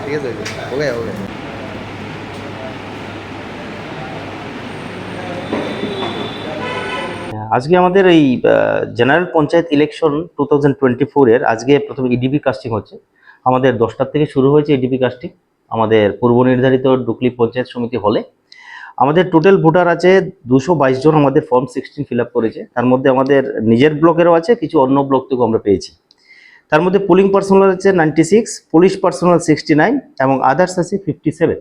ঠিক আছে ওকে ওকে আজকে আমাদের এই general panchayat election two thousand twenty ফোরের আজকে প্রথমে ইডিপি কাস্টিং হচ্ছে। আমাদের দশটার থেকে শুরু হয়েছে ইডিপি কাস্টিং আমাদের পূর্ব নির্ধারিত ডুকলি পঞ্চায়েত সমিতি হলে আমাদের টোটাল ভোটার আছে দুশো বাইশ জন, আমাদের ফর্ম সিক্সটিন ফিল আপ করেছে। তার মধ্যে আমাদের নিজের ব্লকেরও আছে, কিছু অন্য ব্লক থেকেও আমরা পেয়েছি। তার মধ্যে পোলিং পার্সোনাল আছে ninety six police personnel sixty nine এবং আদার্স আছে ফিফটি সেভেন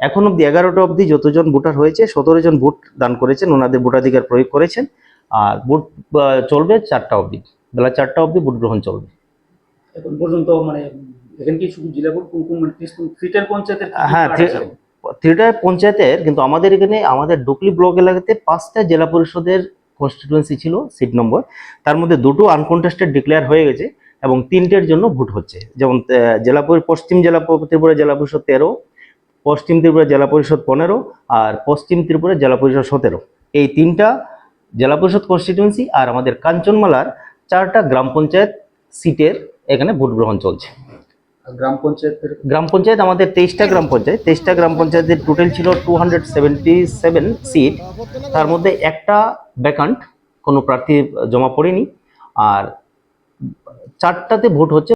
এখন অবধি এগারোটা অবধি যতজন ভোটার হয়েছে, সতেরো জন ভোট দান করেছেন, ওনাদের ভোটাধিকার প্রয়োগ করেছেন। আর ভোট আহ, চলবে চারটা অবধি। বেলা চারটা অবধি ভোট গ্রহণ চলবে। এখন পর্যন্ত মানে এখানে কি শুধু জেলা বোর্ড কোন কোন মানে ফিটার পঞ্চায়েতের হ্যাঁ part থ্রি- পঞ্চায়েতের কিন্তু আমাদের এখানে আমাদের ডুকলি ব্লক এলাকাতে পাঁচটা জেলা পরিষদের কনস্টিটুয়েন্সি ছিল সিট নম্বর তার মধ্যে দুটো আনকন্টেস্টেড ডিক্লেয়ার হয়ে গেছে এবং তিনটের জন্য ভোট হচ্ছে। যেমন জেলা পশ্চিম জেলা ত্রিপুরা জেলা পরিষদ তেরো পশ্চিম ত্রিপুরা জেলা পরিষদ পনেরো আর পশ্চিম ত্রিপুরা জেলা পরিষদ সতেরো। এই তিনটা জেলা পরিষদ কনস্টিটুয়েন্সি আর আমাদের কাঞ্চনমালার চারটা গ্রাম পঞ্চায়েত সিটের এখানে ভোট গ্রহণ চলছে। গ্রাম পঞ্চায়েতের? গ্রাম পঞ্চায়েত আমাদের তেইশটা গ্রাম পঞ্চায়েত। তেইশটা গ্রাম পঞ্চায়েতের টোটাল ছিল two hundred seventy seven seat তার মধ্যে একটা ভ্যাকান্ট কোনো প্রার্থী জমা পড়েনি। আর চারটাতে ভোট হচ্ছে